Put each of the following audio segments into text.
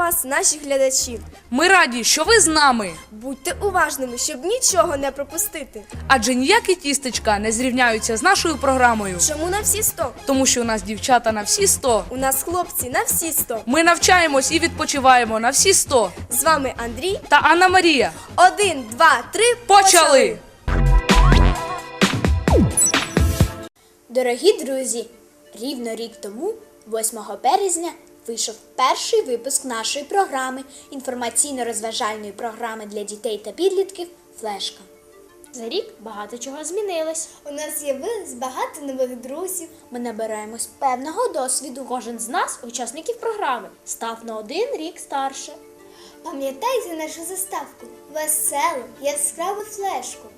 Вас, наші глядачі. Ми раді, що ви з нами. Будьте уважними, щоб нічого не пропустити. Адже ніякі тістечка не зрівняються з нашою програмою. Чому на всі 100? Тому що у нас дівчата на всі 100. У нас хлопці на всі 100. Ми навчаємось і відпочиваємо на всі 100. З вами Андрій. Та Анна Марія. Один, два, три. Почали! Дорогі друзі, рівно рік тому, 8 березня, вийшов перший випуск нашої програми інформаційно-розважальної програми для дітей та підлітків Флешка. За рік багато чого змінилось. У нас з'явилось багато нових друзів. Ми набираємось певного досвіду. Кожен з нас, учасників програми, став на один рік старше. Пам'ятайте нашу заставку веселу, яскраву флешку.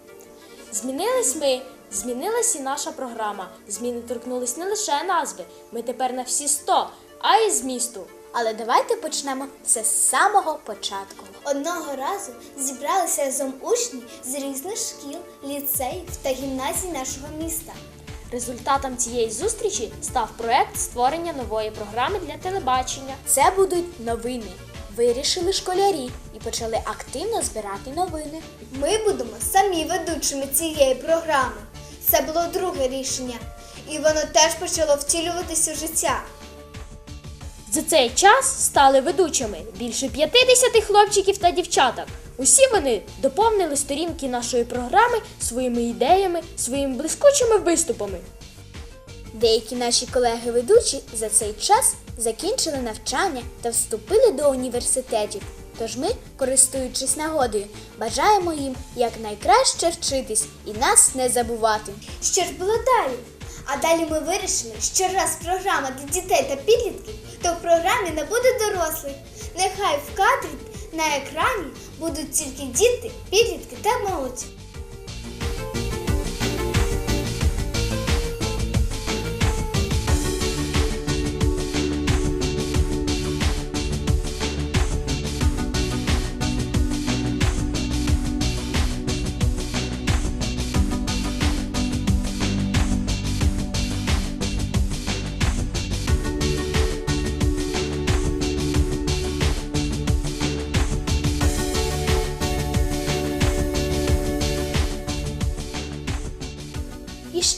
Змінились ми, змінилась і наша програма. Зміни торкнулись не лише назви. Ми тепер на всі 100, а й змісту. Але давайте почнемо все з самого початку. Одного разу зібралися разом учні з різних шкіл, ліцеїв та гімназій нашого міста. Результатом цієї зустрічі став проект створення нової програми для телебачення. Це будуть новини. Вирішили школярі і почали активно збирати новини. Ми будемо самі ведучими цієї програми. Це було друге рішення, і воно теж почало втілюватися в життя. За цей час стали ведучими більше 50 хлопчиків та дівчаток. Усі вони доповнили сторінки нашої програми своїми ідеями, своїми блискучими виступами. Деякі наші колеги-ведучі за цей час закінчили навчання та вступили до університетів. Тож ми, користуючись нагодою, бажаємо їм якнайкраще вчитись і нас не забувати. Що ж було далі? А далі ми вирішили, що раз програма для дітей та підлітків, то в програмі не буде дорослих. Нехай в кадрі на екрані будуть тільки діти, підлітки та молодь.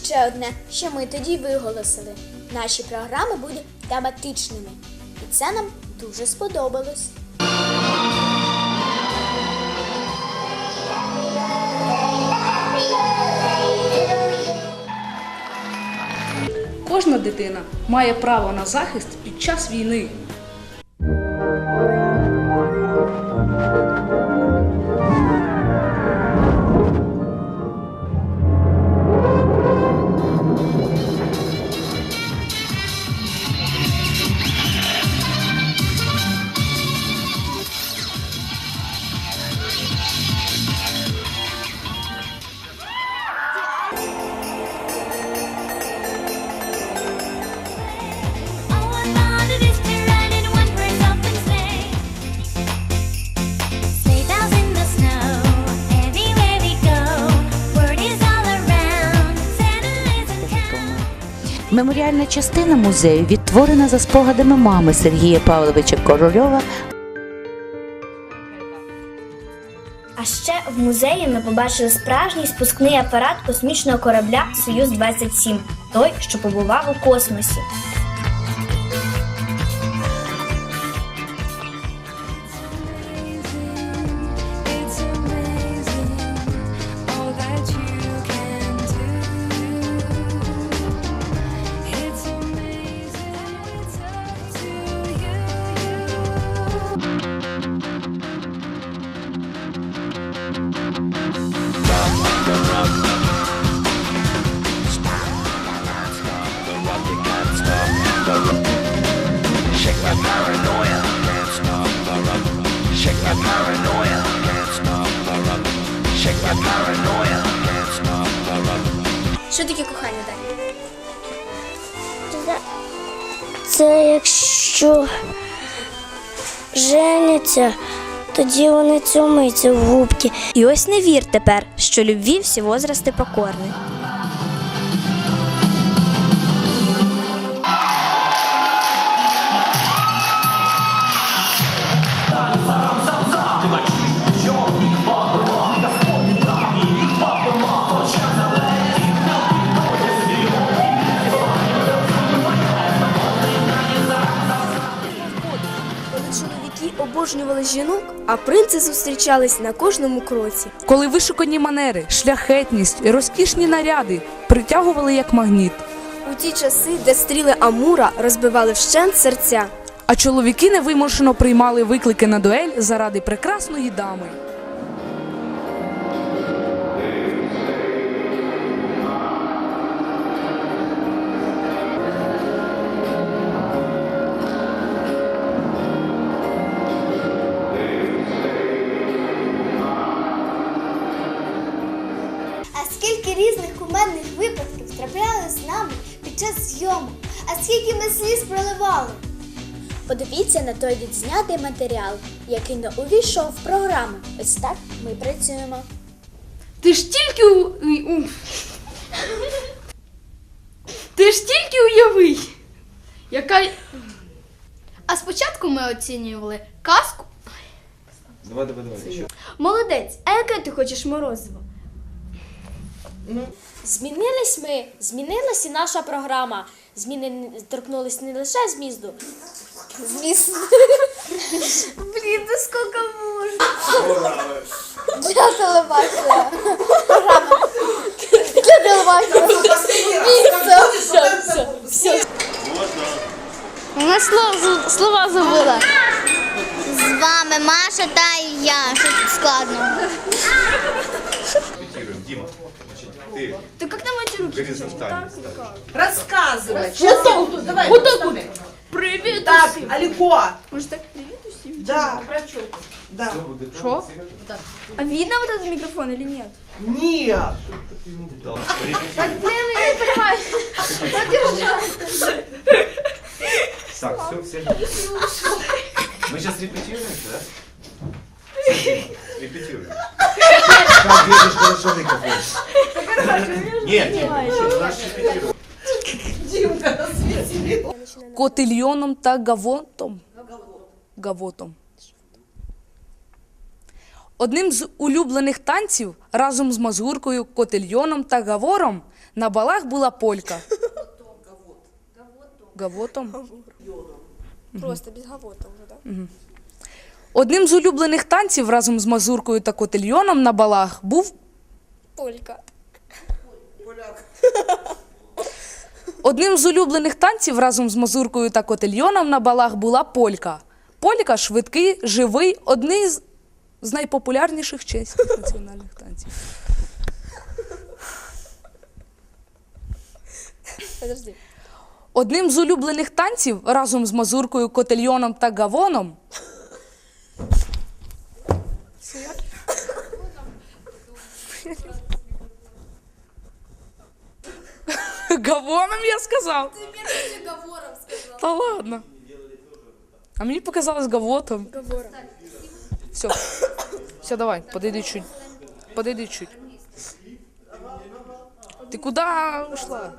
Ще одне, що ми тоді виголосили: наші програми будуть тематичними. І це нам дуже сподобалось. Кожна дитина має право на захист під час війни. Меморіальна частина музею відтворена за спогадами мами Сергія Павловича Корольова. А ще в музеї ми побачили справжній спускний апарат космічного корабля Союз 27 той, що побував у космосі. Що таке кохання далі? Це якщо женяться, тоді вони цьомиться в губки. І ось не вір тепер, що любві всі возрасти покорні. Обожнювали жінок, а принци зустрічались на кожному кроці. Коли вишукані манери, шляхетність і розкішні наряди притягували як магніт, У ті часи, де стріли Амура розбивали вщент серця. а чоловіки невимушено приймали виклики на дуель заради прекрасної дами. Скільки ми сліз проливали. Подивіться на той відзнятий матеріал, який не увійшов в програму. Ось так ми працюємо. Ти ж тільки у... у- Ти ж тільки уяви, яка. А спочатку ми оцінювали казку. Давай, давай, давай. Ще. Молодець, а яке ти хочеш морозиво? Змінились ми, змінилась і наша програма. Зміни торкнулись не лише змісту, Звісно. Блін, да скільки можна? Для телебачення. Програма. Для телебачення. Вона слова, слова забула. З вами Маша та я. Що тут складно? на матіру? горизонтально ставь. Рассказывай. Что ты? Давай, Вот вот так вот. Привіт Так, усім. Алико. Може так привіт усім? Да. Да. Що? А видно вот этот микрофон или нет? Нет. Да, репетируем. Не, не понимаю. Так, все, все. Мы сейчас репетируем, да? Репетируем. Как держишь хорошо микрофон? Нет, нет, нас репетируем. Та гавотом. Гавотом. Одним з улюблених танців разом з мазуркою, котильйоном та гавором на балах була полька. Гавотом. Просто без гавота вже, так? Одним з улюблених танців разом з мазуркою та котильйоном на балах був Полька. Одним з улюблених танців разом з мазуркою та котильйоном на балах була полька. Полька швидкий, живий, одний з, з найпопулярніших чеських національних танців. Подожди. Одним з улюблених танців разом з мазуркою, котильйоном та гавоном. Гавоном я сказав. Ти гавоном сказав. Та ладно. А мені показалось гавотом. Все. Все, давай, подойди чуть. Подойди чуть. Ты куда ушла?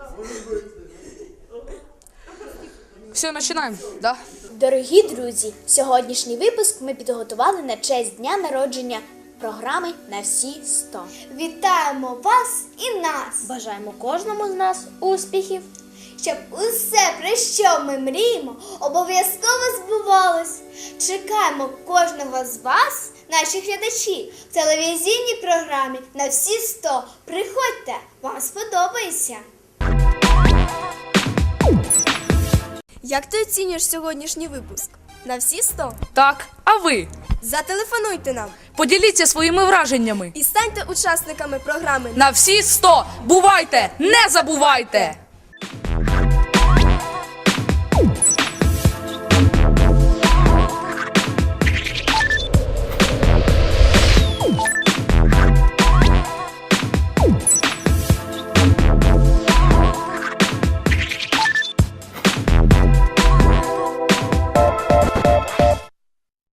Все, начинаем, да? Дорогі друзі, сьогоднішній випуск ми підготували на честь дня народження програми на всі 100. Вітаємо вас і нас, Бажаємо кожному з нас успіхів. щоб усе, про що ми мріємо, обов'язково збувалось. Чекаємо кожного з вас, наші глядачі, в телевізійній програмі на всі 100. Приходьте, вам сподобається. Як ти оцінюєш сьогоднішній випуск? На всі 100? Так, а ви? Зателефонуйте нам Поділіться своїми враженнями. і станьте учасниками програми На всі 100! Бувайте! Не забувайте!